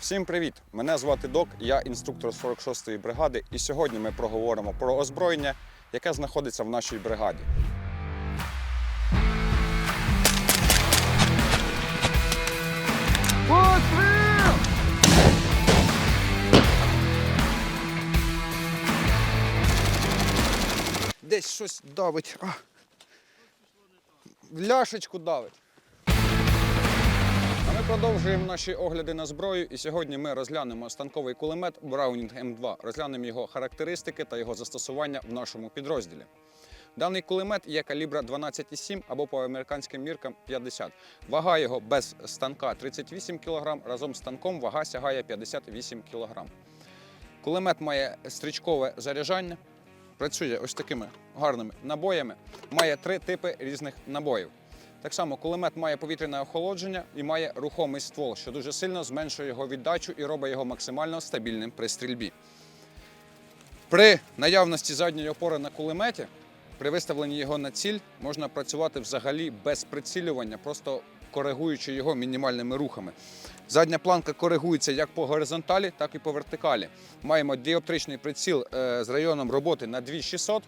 Всім привіт! Мене звати Док, я інструктор 46-ї бригади, і сьогодні ми проговоримо про озброєння, яке знаходиться в нашій бригаді. Десь щось давить. Ляшечку давить. Ми продовжуємо наші огляди на зброю. І сьогодні ми розглянемо станковий кулемет Browning M2, розглянемо його характеристики та його застосування в нашому підрозділі. Даний кулемет є калібра 12,7 або по американським міркам 50. Вага його без станка 38 кг, разом з станком вага сягає 58 кг. Кулемет має стрічкове заряджання, працює ось такими гарними набоями, має три типи різних набоїв. Так само кулемет має повітряне охолодження і має рухомий ствол, що дуже сильно зменшує його віддачу і робить його максимально стабільним при стрільбі. При наявності задньої опори на кулеметі, при виставленні його на ціль, можна працювати взагалі без прицілювання, просто коригуючи його мінімальними рухами. Задня планка коригується як по горизонталі, так і по вертикалі. Маємо діоптричний приціл е, з районом роботи на 2600,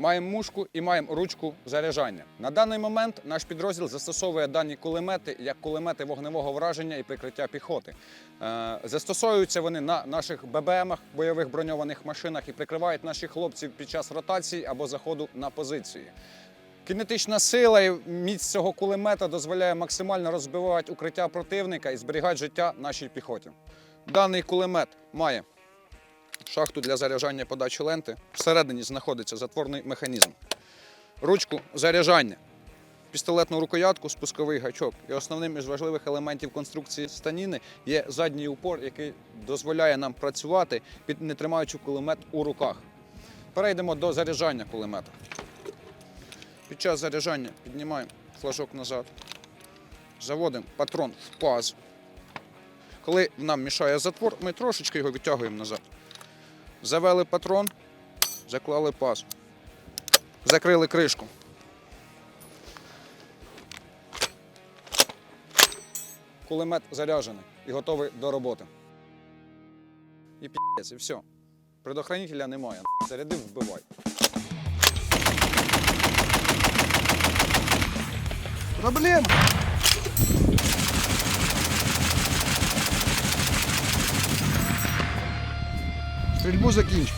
маємо мушку і маємо ручку заряджання. На даний момент наш підрозділ застосовує дані кулемети як кулемети вогневого враження і прикриття піхоти. Е, Застосовуються вони на наших ББМах, бойових броньованих машинах і прикривають наших хлопців під час ротації або заходу на позиції. Кінетична сила і міць цього кулемета дозволяє максимально розбивати укриття противника і зберігати життя нашій піхоті. Даний кулемет має шахту для заряджання подачі ленти. Всередині знаходиться затворний механізм. Ручку заряджання, пістолетну рукоятку, спусковий гачок. І основним із важливих елементів конструкції станіни є задній упор, який дозволяє нам працювати, під не тримаючи кулемет у руках. Перейдемо до заряджання кулемета. Під час заряджання піднімаємо флажок назад, заводимо патрон в паз. Коли нам мішає затвор, ми трошечки його відтягуємо назад. Завели патрон, заклали паз, закрили кришку. Кулемет заряджений і готовий до роботи. І п'ється, і все. Предохранителя немає. Зарядив, вбивай. Проблема. Стрільбу закінчив.